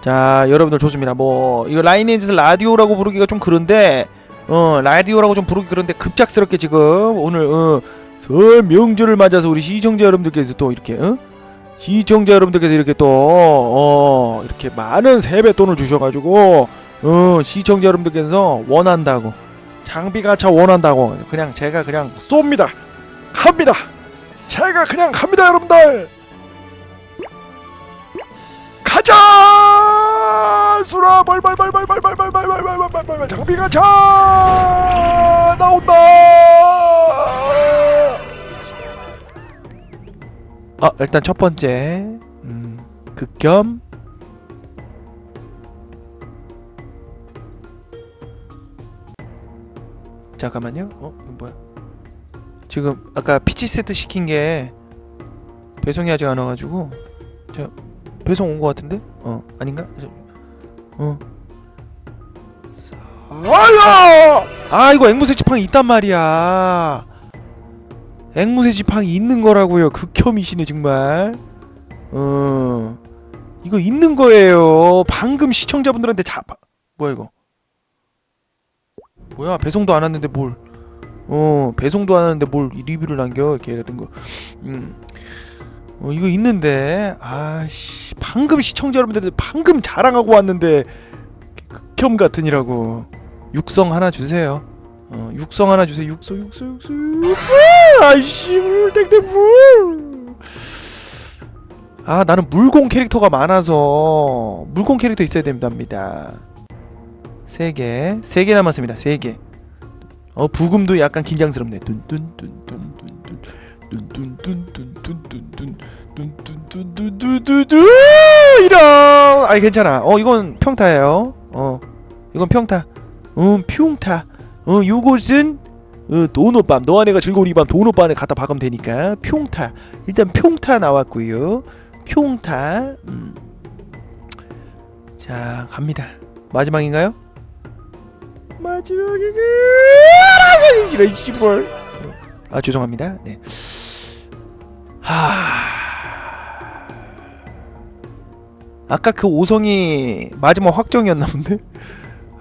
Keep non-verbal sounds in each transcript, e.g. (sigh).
자 여러분들 좋습니다. 뭐 이거 라이네이즈 라디오라고 부르기가 좀 그런데 어 라디오라고 좀 부르기 그런데 급작스럽게 지금 오늘 어, 설 명절을 맞아서 우리 시청자 여러분들께서 또 이렇게 어? 시청자 여러분들께서 이렇게 또 어, 이렇게 많은 세뱃돈을 주셔가지고 어, 시청자 여러분들께서 원한다고 장비 가 차 원한다고 그냥 제가 그냥 쏩니다. 합니다. 제가 그냥 합니다 여러분들 수라 벌벌벌벌벌벌벌벌벌벌벌 장비 가 차! 나온다! 아 일단 첫 번째. 음, 극겸. 잠깐만요. 어 뭐야? 지금 아까 피치 세트 시킨 게 배송이 아직 안 와가지고. 자 배송 온 거 같은데? 어 아닌가? 저- 어. 아 이거 앵무새 지팡이 있단 말이야. 앵무새 지팡이 있는 거라고요. 극혐이시네 정말. 어. 이거 있는 거예요. 방금 시청자분들한테 잡아 뭐야 이거? 뭐야 배송도 안 왔는데 뭘? 어 배송도 안 왔는데 뭘 리뷰를 남겨? 이렇게 같은 거 음. 어 이거 있는데. 아씨 방금 시청자 여러분들 방금 자랑하고 왔는데 극혐 같으니라고. 육성 하나 주세요. 어 육성 하나 주세요. 육성 육성 육성. 육성! 아이씨 물 땡땡 물아 나는 물공 캐릭터가 많아서 물공 캐릭터 있어야 된답니다. 세개세 개 남았습니다. 세개. 어 부금도 약간 긴장스럽네. 뚠뚠뚠뚠뚠 뚠 뚠뚠뚠뚠뚠뚠뚠뚠뚠뚠뚠뚠 이런. 아니 괜찮아. 어 이건 평타예요. 어 이건 평타. 음 평타. 어 요것은 어 도노밤. 너와 내가 즐거운 이밤 도노밤에 갖다 박으면 되니까. 평타. 일단 평타 나왔고요. 평타. 음. 자 갑니다. 마지막인가요? 마지막이가 이런 씨발 아 죄송합니다. 네 하... 아까 그 오성이 마지막 확정이었나 본데?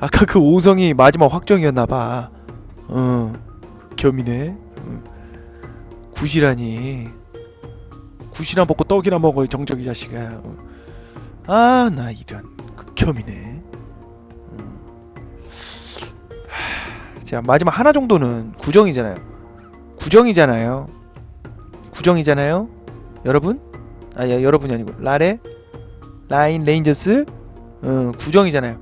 아까 그 오성이 마지막 확정이었나 봐. 어. 겸이네. 어. 구시라니. 구시나 먹고 떡이나 먹어 이 정적이 자식아. 어. 아, 나 이런 극혐이네. 어. 하... 자, 마지막 하나 정도는 구정이잖아요. 구정이잖아요. 구정이잖아요. 여러분? 아, 야, 여러분이 아니고 라레 라인 레인저스 어, 구정이잖아요.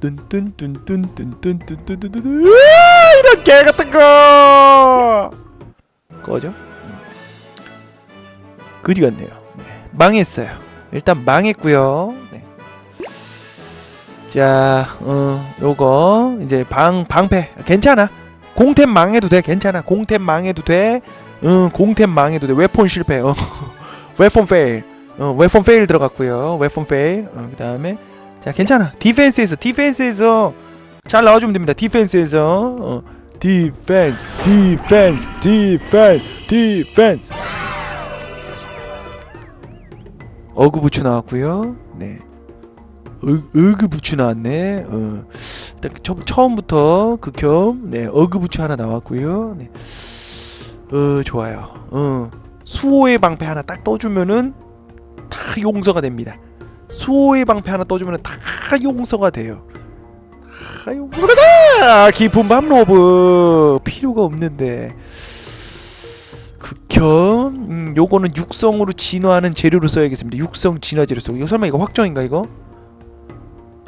뚠뚠뚠뚠뚠뚠뚠뚠뚠 이런 개 같은 거 꺼져. 그지 같네요. 네. 망했어요. 일단 망했고요. 네. 자, 어, 요거 이제 방 방패 괜찮아. 공템 망해도 돼. 괜찮아. 공템 망해도 돼. 응, 공템 망해도 돼. 웨폰 실패. 어. (laughs) 웨폰 페일. 어, 웨폰 페일 들어갔고요. 웨폰 페일. 어, 그다음에 자, 괜찮아. 디펜스에서 디펜스에서 잘 나와 주면 됩니다. 디펜스에서 어, 디펜스, 디펜스, 디펜스, 디펜스. 어그부츠 나왔고요. 네. 어, 어그부츠 나왔네. 어. 일단 처, 처음부터 극혐. 네, 어그부츠 하나 나왔고요. 네. 어, 좋아요. 어. 수호의 방패 하나 딱 떠주면은 다 용서가 됩니다. 수호의 방패 하나 떠주면 다 용서가 돼요. 다 용서가 돼! 깊은 밤 로브 필요가 없는데 극혐 음, 요거는 육성으로 진화하는 재료로 써야겠습니다. 육성 진화 재료 써. 이거 설마 이거 확정인가 이거?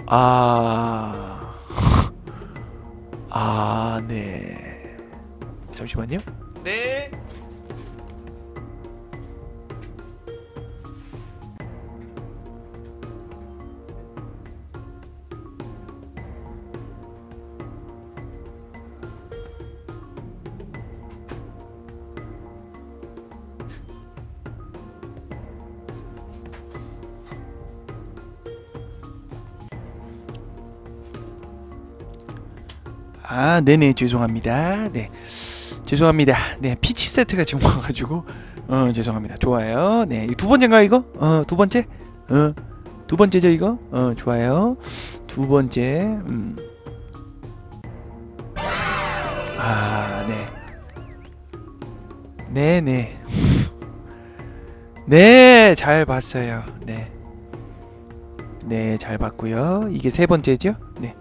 아, (laughs) 아, 네. 잠시만요. 네. 아, 네네 죄송합니다. 네, 죄송합니다. 네, 피치 세트가 지금 와가지고 어 죄송합니다. 좋아요. 네, 두 번째인가 이거? 어 두 번째? 어두 두 번째죠 이거? 어 좋아요. 두 번째. 음. 아 네. 네네. (laughs) 네, 잘 봤어요. 네. 네, 잘 봤고요. 이게 세 번째죠? 네.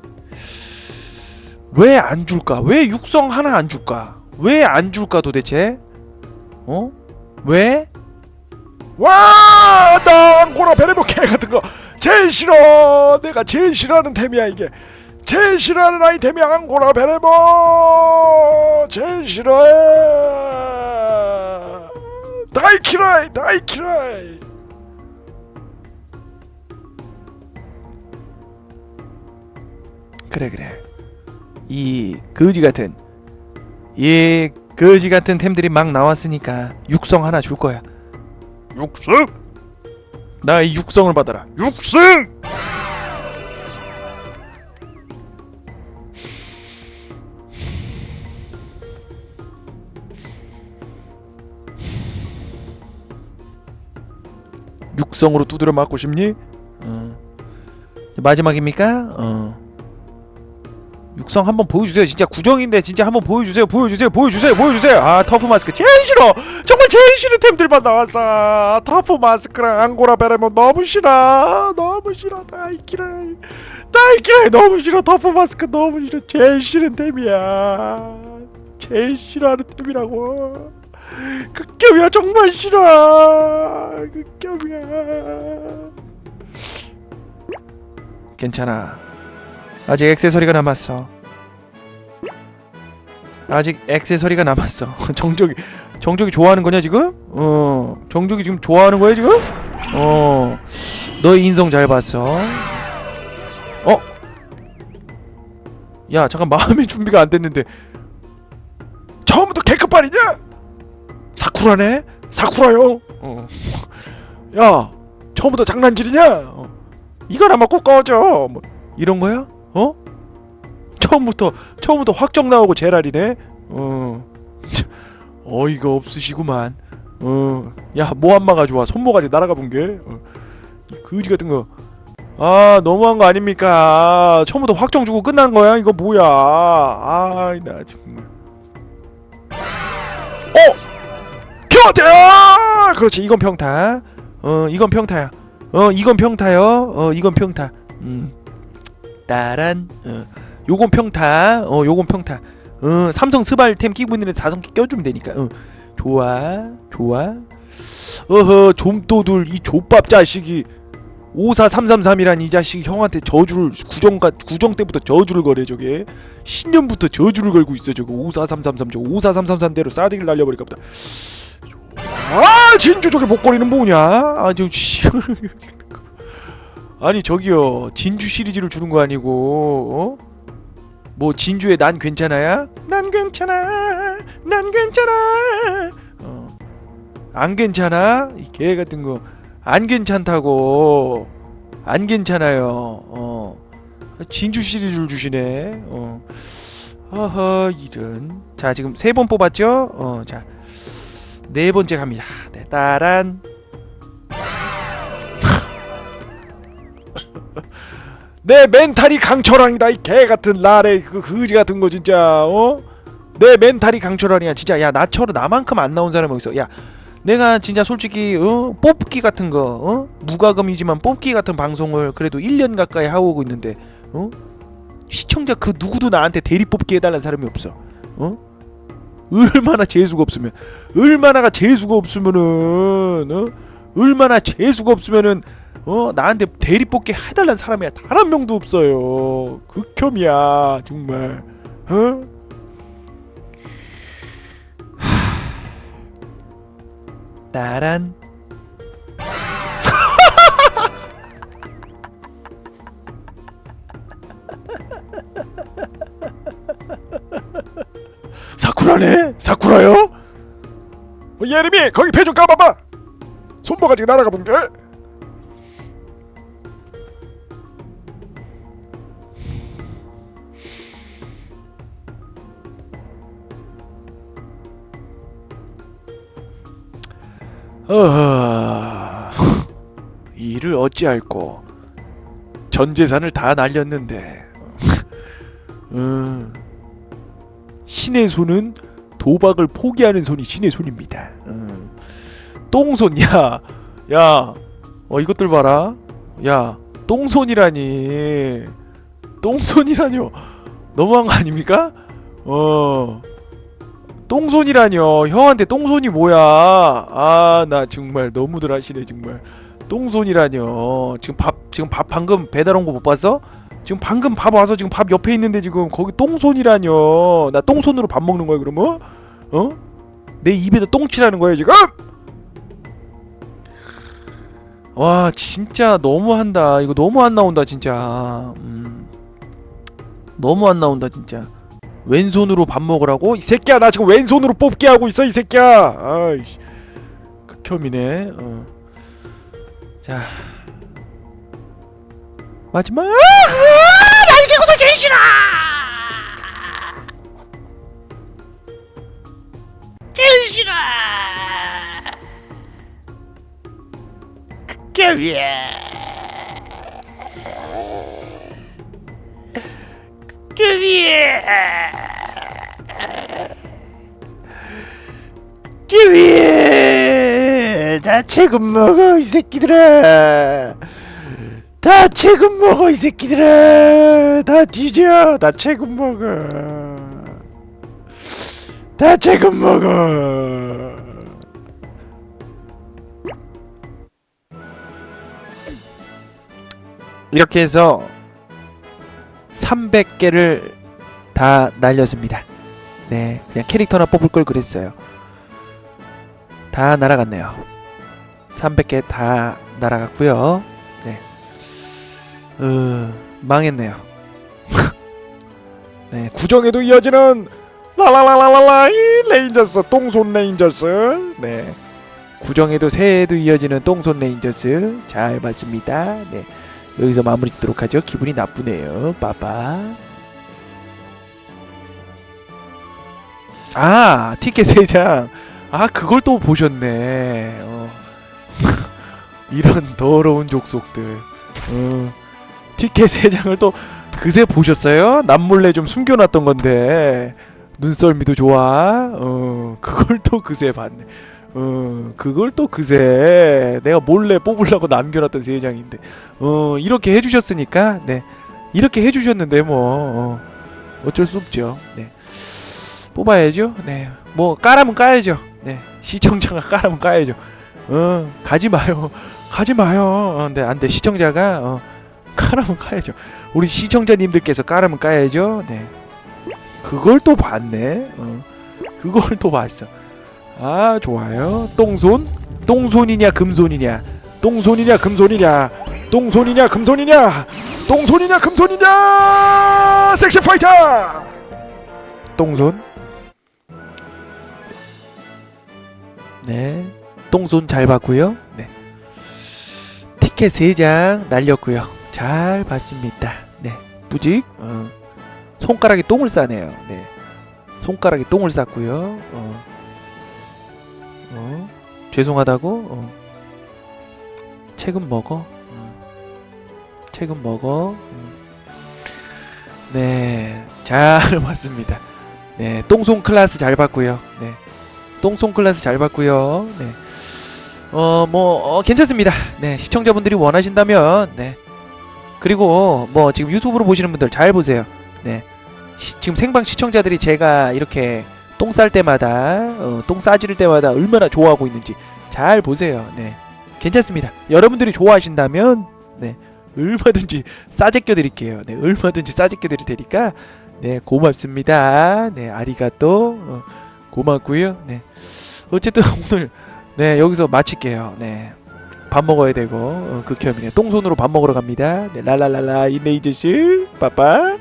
왜 안 줄까? 왜 육성 하나 안 줄까? 왜 안 줄까 도대체? 어? 왜? 와, 짱고라 베레모 개 같은 거 제일 싫어. 내가 제일 싫어하는 템이야 이게. 제일 싫어하는 아이템이야 앙고라 베레모. 제일 싫어해. 다이키라이, 다이키라이. 그래 그래. 이 거지 같은 이 거지 같은 템들이 막 나왔으니까 육성 하나 줄 거야. 육승, 나 이 육성을 받아라. 육승. 육성으로 두드려 맞고 싶니? 어. 마지막입니까? 어. 육성 한번 보여주세요. 진짜 구정인데 진짜 한번 보여주세요. 보여주세요. 보여주세요. 보여주세요. 아 터프 마스크 제일 싫어. 정말 제일 싫은 템들만 나왔어. 아, 터프 마스크랑 앙고라 베레모 너무 싫어. 너무 싫어. 다이키라이. 다이키라이 너무 싫어. 터프 마스크 너무 싫어. 제일 싫은 템이야. 제일 싫어하는 템이라고. 극혐이야 정말 싫어. 극혐이야. 괜찮아. 아직 액세서리가 남았어. 아직 액세서리가 남았어. (laughs) 정적이 정적이 좋아하는 거냐 지금? 어, 정적이 지금 좋아하는 거야 지금? 어, 너의 인성 잘 봤어. 어? 야 잠깐 마음의 준비가 안 됐는데 처음부터 개급발이냐? 사쿠라네? 사쿠라요? 어. 야, 처음부터 장난질이냐? 어. 이건 아마 꼭 꺼져. 뭐 이런 거야? 어? 처음부터 처음부터 확정 나오고 제랄이네. 어. (laughs) 어이가 없으시구만. 어. 야, 모한마가 좋아. 손모가지 날아가 본 게. 어. 이 거지 같은 거. 아, 너무한 거 아닙니까? 처음부터 확정 주고 끝난 거야? 이거 뭐야? 아, 나 정말. 어! 아, 그렇지. 이건 평타. 어, 이건 평타야. 어, 이건 평타요. 어, 이건 평타. 음. 따란. 어. 요건 평타. 어, 요건 평타. 어, 삼성 스발템 끼고 있는 애 사성기 껴주면 되니까. 어. 좋아. 좋아. 어허, 좀또들 이 족밥 자식이 54333이란 이 자식이 형한테 저주를 구정가 구정 때부터 저주를 거래 저게 신년부터 저주를 걸고 있어 저거 54333 저거 54333대로 싸대기를 날려버릴까 보다 아 진주 저게 목걸이는 뭐냐 아저 씨. (laughs) 아니 저기요 진주 시리즈를 주는 거 아니고 어? 뭐 진주의 난 괜찮아야? 난 괜찮아 난 괜찮아 어. 안 괜찮아? 이 개 같은 거 안 괜찮다고 안 괜찮아요 어 진주 시리즈를 주시네 어 어허 이런 자 지금 세 번 뽑았죠 어 자 네 번째 갑니다. 네, 따란. 내 멘탈이 강철왕이다 이 개 같은 라레 그 거지 같은 거 진짜 어? 내 멘탈이 강철환이야. 진짜 야 나처럼 나만큼 안 나온 사람이 어딨어. 야 내가 진짜 솔직히 어? 뽑기 같은 거 어? 무과금이지만 뽑기 같은 방송을 그래도 1년 가까이 하고 있는데 어? 시청자 그 누구도 나한테 대리 뽑기 해달라는 사람이 없어. 어? 얼마나 재수가 없으면 얼마나가 재수가 없으면은 어? 얼마나 재수가 없으면은 어? 나한테 대리 뽑기 해달라는 사람이 단한 명도 없어요. 극혐이야 정말. 어? 따란. (laughs) 사쿠라네? 사쿠라요? 어, 예림이 거기 배 좀 까봐봐. 손모가지가 날아가 본게 어허 이를 어찌할꼬 전 재산을 다 날렸는데 어, 신의 손은 도박을 포기하는 손이 신의 손입니다. 어. 똥손 야, 야, 어 이것들 봐라. 야, 똥손이라니, 똥손이라뇨. 너무한 거 아닙니까? 어, 똥손이라뇨. 형한테 똥손이 뭐야? 아, 나 정말 너무들 하시네 정말. 똥손이라뇨. 지금 밥 지금 밥 방금 배달 온 거 못 봤어? 지금 방금 밥 와서 지금 밥 옆에 있는데 지금 거기 똥손이라뇨. 나 똥손으로 밥 먹는 거야 그러면? 어? 내 입에다 똥칠하는 거야 지금? 와 진짜 너무한다. 이거 너무 안 나온다 진짜. 음. 너무 안 나온다 진짜. 왼손으로 밥 먹으라고? 이 새끼야 나 지금 왼손으로 뽑기 하고 있어 이 새끼야. 아이씨. 극혐이네. 어. 자 마지막. 날개 고소 제일 싫어. 제일 싫어. 극혐이야. 극혐이야. 극혐이야. 다 책임 먹어 이 새끼들아. 다 책임 먹어 이 새끼들아 다 뒤져 다 책임 먹어 다 책임 먹어 이렇게 해서 300개를 다 날렸습니다. 네, 그냥 캐릭터나 뽑을 걸 그랬어요. 다 날아갔네요. 300개 다 날아갔고요. 네, 어, 망했네요. (laughs) 네, 구정에도 이어지는 라라라라라라 이 레인저스 똥손 레인저스 네 구정에도 새해에도 이어지는 똥손 레인저스 잘 봤습니다. 네, 여기서 마무리 짓도록 하죠. 기분이 나쁘네요. 빠빠. 아 티켓 3장. 아 그걸 또 보셨네. 어. (laughs) 이런 더러운 족속들. 어. 티켓 3장을 또 그새 보셨어요? 남몰래 좀 숨겨놨던 건데 눈썰미도 좋아. 어 그걸 또 그새 봤네. 어 그걸 또 그새 내가 몰래 뽑으려고 남겨놨던 세 장인데. 어 이렇게 해주셨으니까 네. 이렇게 해주셨는데 뭐 어, 어쩔 수 없죠. 네. 뽑아야죠. 네 뭐 까라면 까야죠. 네. 시청자가 까라면 까야죠. 어 가지 마요. 가지 마요. 어, 네. 안 돼. 시청자가 어 까라면 까야죠. 우리 시청자님들께서 까라면 까야죠. 네. 그걸 또 봤네. 어 그걸 또 봤어 아 좋아요. 똥손? 똥손이냐 금손이냐? 똥손이냐 금손이냐? 똥손이냐 금손이냐? 똥손이냐 금손이냐? 섹시 파이터! 똥손? 네. 똥손 잘 봤고요. 네. 티켓 3장 날렸고요. 잘 봤습니다. 네. 부직? 어. 손가락에 똥을 싸네요. 네. 손가락에 똥을 쌌고요. 어. 어. 죄송하다고 어. 책은 먹어 음. 책은 먹어 음. 네잘 (laughs) 봤습니다 네, 똥손 클래스 잘 봤고요. 네. 똥손 클래스 잘 봤고요. 네. 어, 뭐 어, 괜찮습니다. 네, 시청자분들이 원하신다면 네. 그리고 뭐 지금 유튜브로 보시는 분들 잘 보세요. 네. 시, 지금 생방 시청자들이 제가 이렇게 똥 쌀 때마다 어, 똥 싸지를 때마다 얼마나 좋아하고 있는지 잘 보세요. 네. 괜찮습니다. 여러분들이 좋아하신다면 네. 얼마든지 싸제껴 드릴게요. 네, 얼마든지 싸제껴 드릴 테니까 네, 고맙습니다. 네, 아리가또 어, 고맙고요. 네, 어쨌든 (laughs) 오늘 네 여기서 마칠게요. 네, 밥 먹어야 되고 어, 극혐이네. 똥손으로 밥 먹으러 갑니다. 네, 랄랄랄라 이네이저씨 빠빠.